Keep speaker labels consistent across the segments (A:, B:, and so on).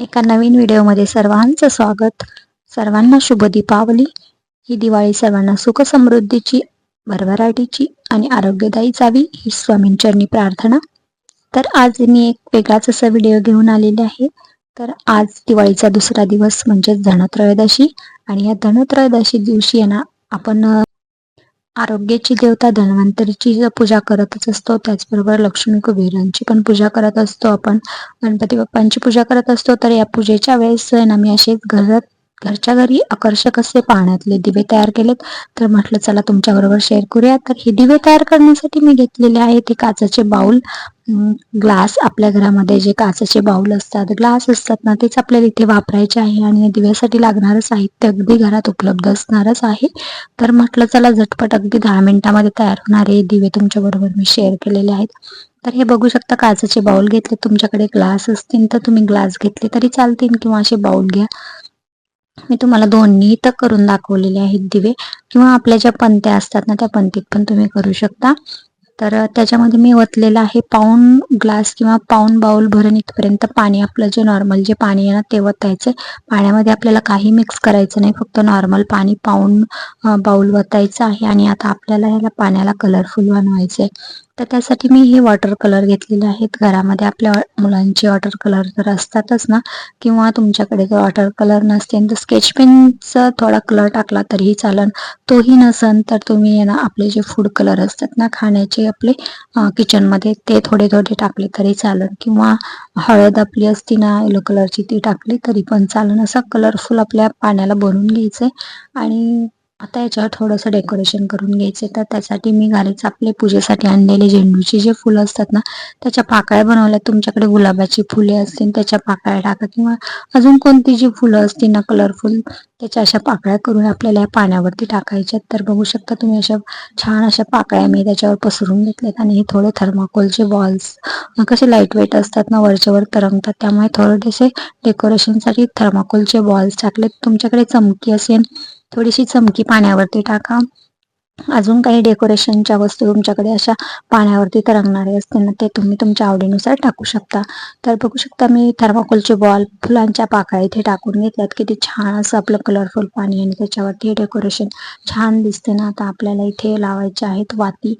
A: एका नवीन व्हिडिओमध्ये सर्वांचं स्वागत. सर्वांना शुभ दीपावली. ही दिवाळी सर्वांना सुख समृद्धीची भरभराटीची आणि आरोग्यदायी जावी ही स्वामींचरणी प्रार्थना. तर आज मी एक वेगळाच असा व्हिडिओ घेऊन आलेले आहे. तर आज दिवाळीचा दुसरा दिवस म्हणजेच धनत्रयोदशी. आणि या धनत्रयोदशी दिवशी यांना आपण आरोग्याची देवता धन्वंतरीची पूजा करतच असतो त्याचबरोबर लक्ष्मी कुबेरांची पण पूजा करत असतो आपण. गणपती बाप्पांची पूजा करत असतो तर या पूजेच्या वेळेस ना मी असेच घरात घरच्या घरी आकर्षक असे पाण्यातले दिवे तयार केलेत. तर म्हटलं चला तुमच्याबरोबर शेअर करूया. तर हे दिवे तयार करण्यासाठी मी घेतलेले आहे ते काचाचे बाऊल ग्लास आपल्या घरामध्ये जे काचाचे बाऊल असतात ग्लास असतात ना तेच आपल्याला इथे वापरायचे आहे आणि दिव्यासाठी लागणारं साहित्य अगदी घरात उपलब्ध असणारच आहे. तर म्हटलं चला झटपट अगदी दहा मिनिटामध्ये तयार होणारे दिवे तुमच्याबरोबर मी शेअर केलेले आहेत. तर हे बघू शकता काचाचे बाऊल घेतले. तुमच्याकडे ग्लास असतील तर तुम्ही ग्लास घेतले तरी चालतील किंवा असे बाऊल घ्या. मी तुम्हाला दोन्ही तर करून दाखवलेले आहेत दिवे. किंवा आपल्या ज्या पंत्या असतात ना त्या पंतीत पण तुम्ही करू शकता. तर त्याच्यामध्ये मी ओतलेलं आहे पाऊन ग्लास किंवा पाऊन बाउल भरून इथपर्यंत पाणी. आपलं जे नॉर्मल जे पाणी आहे ना ते वतायचं पाण्यामध्ये आपल्याला काही मिक्स करायचं नाही. फक्त नॉर्मल पाणी पाऊन बाउल वतायचं आहे. आणि आता आपल्याला ह्याला पाण्याला कलरफुल बनवायचं आहे तर त्यासाठी मी हे वॉटर कलर घेतलेले आहेत. घरामध्ये आपल्या मुलांचे वॉटर कलर तर असतातच ना. किंवा तुमच्याकडे जर वॉटर कलर नसते तर स्केच पेनचा थोडा कलर टाकला तरीही चालन. तोही नसन तर तुम्ही ना आपले जे फूड कलर असतात ना खाण्याचे आपले किचनमध्ये ते थोडे थोडे टाकले तरी चालन. किंवा हळद आपली असती ना येलो कलरची ती टाकली तरी पण चालन. असा कलरफुल आपल्या पाण्याला बनवून घ्यायचंय. आणि आता याच्यावर थोडंसं डेकोरेशन करून घ्यायचे तर त्यासाठी मी घरीच आपले पूजेसाठी आणलेले झेंडूचे जे फुलं असतात ना त्याच्या पाकळ्या बनवल्या तुमच्याकडे गुलाबाची फुले असतील त्याच्या पाकळ्या टाका. किंवा अजून कोणती जी फुलं असतील ना कलरफुल त्याच्या अशा पाकळ्या करून आपल्याला या पाण्यावरती टाकायच्या तर बघू शकता तुम्ही अशा छान अशा पाकळ्या मी त्याच्यावर पसरून घेतल्यात. आणि हे थोडे थर्माकोलचे बॉल्स कसे लाइट वेट असतात ना वरच्यावर तरंगतात. त्यामुळे थोडेसे डेकोरेशनसाठी थर्माकोलचे बॉल्स टाकलेत. तुमच्याकडे चमकी असेल थोडीशी चमकी पाण्यावरती टाका. अजून काही डेकोरेशनच्या वस्तू तुमच्याकडे अशा पाण्यावरती तरंगणारे असते ना ते तुम्ही तुमच्या आवडीनुसार टाकू शकता. तर बघू शकता मी थर्माकोलचे बॉल फुलांच्या पाकळ्या इथे टाकून घेतल्यात. किती छान असं आपलं कलरफुल पाणी आणि त्याच्यावरती डेकोरेशन छान दिसते ना. आता आपल्याला इथे लावायचे आहेत वाती.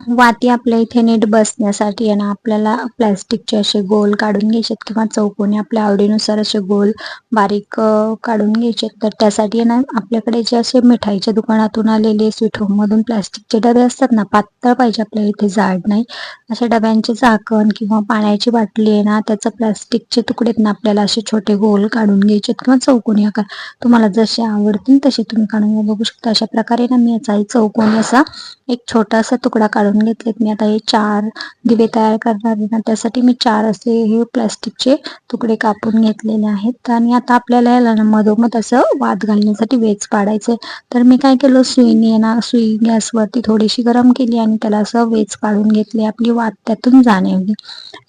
A: वाती आपल्या इथे नीट बसण्यासाठी आहे ना आपल्याला प्लॅस्टिकचे असे गोल काढून घ्यायचे किंवा चौकोनी आपल्या आवडीनुसार असे गोल बारीक काढून घ्यायचे तर त्यासाठी आहे ना आपल्याकडे जे असे मिठाईच्या दुकानातून आलेले स्वीट होम मधून प्लॅस्टिकचे डबे असतात ना पातळ पाहिजे आपल्या इथे जाड नाही. अशा डब्यांचे झाकण किंवा पाण्याची बाटली आहे ना त्याचं प्लॅस्टिकचे तुकडेत ना आपल्याला असे छोटे गोल काढून घ्यायचे किंवा चौकोनी आकार. तुम्हाला जसे आवडतील तसे तुम्ही काढून बघू शकता. अशा प्रकारे ना मी याचा चौकोनी असा एक छोटासा तुकडा काढून घेतलेत. मी आता हे चार दिवे तयार करणार आहे ना त्यासाठी मी चार असे हे प्लास्टिकचे तुकडे कापून घेतलेले आहेत. आणि आता आपल्याला याला मधोमध असं वाद घालण्यासाठी वेच पाडायचे तर मी काय केलं सुईने ना सुई गॅसवरती थोडीशी गरम केली आणि त्याला असं वेच काढून घेतली. आपली वात त्यातून जाणे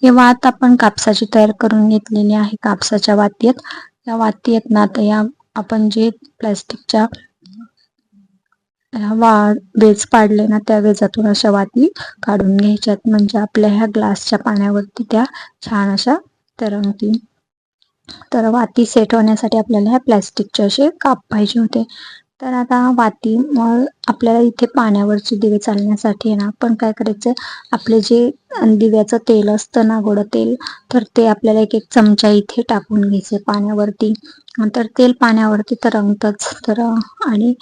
A: हे वात आपण कापसाची तयार करून घेतलेली आहे. कापसाच्या वातीत या वातीत ना तर या आपण जे प्लॅस्टिकच्या वा वेज पाडले ना त्या वेजातून अशा वाती काढून घ्यायच्यात. म्हणजे आपल्या ह्या ग्लासच्या पाण्यावरती त्या छान अशा तरंगतील. तर वाती सेट होण्यासाठी आपल्याला ह्या प्लॅस्टिकचे असे काप पाहिजे होते. तर आता वाती मग आपल्याला इथे पाण्यावरचे दिवे चालण्यासाठी आहे ना आपण काय करायचं? आपले जे दिव्याचं तेल असतं ना गोड तेल तर ते आपल्याला एक एक चमचा इथे टाकून घ्यायचे पाण्यावरती. तर तेल पाण्यावरती तरंगतच. तर आणि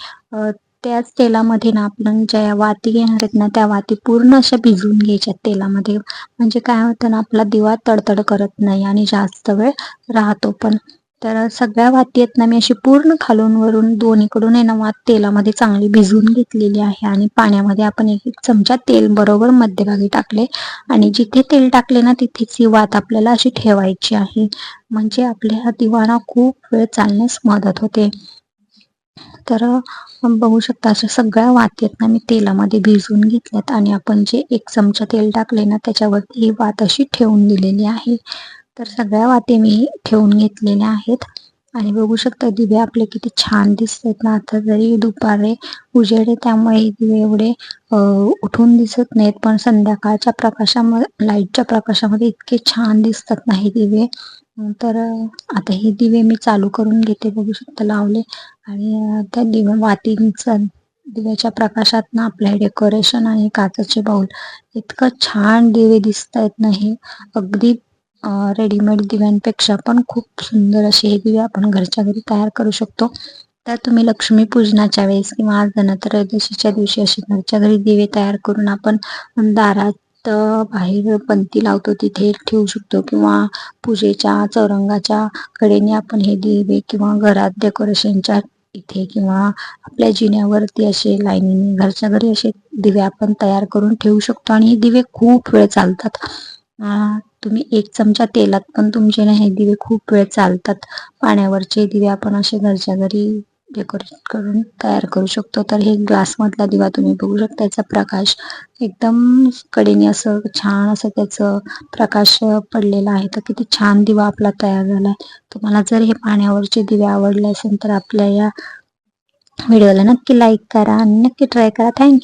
A: त्याच तेलामध्ये ना आपण ज्या वाती घेणार आहेत ना त्या वाती पूर्ण अशा भिजवून घ्यायच्या तेलामध्ये. म्हणजे काय होतं ना आपला दिवा तडतड करत नाही आणि जास्त वेळ राहतो पण. तर सगळ्या वाती आहेत ना मी अशी पूर्ण खालून वरून दोन्हीकडून आहे ना वात तेलामध्ये चांगली भिजवून घेतलेली आहे आणि पाण्यामध्ये आपण एक एक चमचा तेल बरोबर मध्यभागी टाकले. आणि जिथे तेल टाकले ना तिथेच ही वात आपल्याला अशी ठेवायची आहे. म्हणजे आपल्या दिवाणा खूप वेळ चालण्यास मदत होते. तर बघू शकता अशा सगळ्या वातीत ना मी तेलामध्ये भिजवून घेतल्यात आणि आपण जे एक चमचा तेल टाकले ना त्याच्यावरती ही वात अशी ठेवून दिलेली आहे. तर सगळ्या वाती मी ठेवून घेतलेल्या आहेत. आणि बघू शकता दिवे आपले किती छान दिसतात ना आता जरी दुपारे उजेडे त्यामुळे दिवे एवढे उठून दिसत नाहीत. पण संध्याकाळच्या प्रकाशामध्ये लाईटच्या प्रकाशामध्ये इतके छान दिसतात नाही दिवे. तर आता हे दिवे मी चालू करून घेते बघू शकता लावले. आणि त्या दिव्या वातींचा दिव्याच्या प्रकाशात ना आपलं डेकोरेशन आणि काचेचे बाउल इतकं छान दिवे दिसत आहेत ना हे. अगदी रेडीमेड दिव्यांपेक्षा पण खूप सुंदर असे हे दिवे आपण घरच्या घरी तयार करू शकतो. तर तुम्ही लक्ष्मी पूजनाच्या वेळेस किंवा आज धनत्रयोदशीच्या दिवशी असे घरच्या घरी दिवे तयार करून आपण दारात तर बाहेर पंती लावतो तिथे ठेवू शकतो किंवा पूजेच्या चौरंगाच्या कडेने आपण हे दिवे किंवा घरात डेकोरेशनच्या इथे किंवा आपल्या जिन्यावरती असे लाईनीने घरच्या घरी असे दिवे आपण तयार करून ठेवू शकतो आणि हे दिवे खूप वेळ चालतात. तुम्ही एक चमचा तेलात पण तुमचे ना हे दिवे खूप वेळ चालतात. पाण्यावरचे दिवे आपण असे घरच्या घरी डेकोरेट करून तयार करू शकतो. तर हे ग्लास मधला दिवा तुम्ही बघू शकता याचा प्रकाश एकदम कडेने असं छान असं त्याचं प्रकाश पडलेला आहे. तर किती छान दिवा आपला तयार झालाय तुम्हाला जर हे पाण्यावरचे दिवे आवडले असेल तर आपल्या या व्हिडिओला नक्की लाईक करा आणि नक्की ट्राय करा. थँक्यू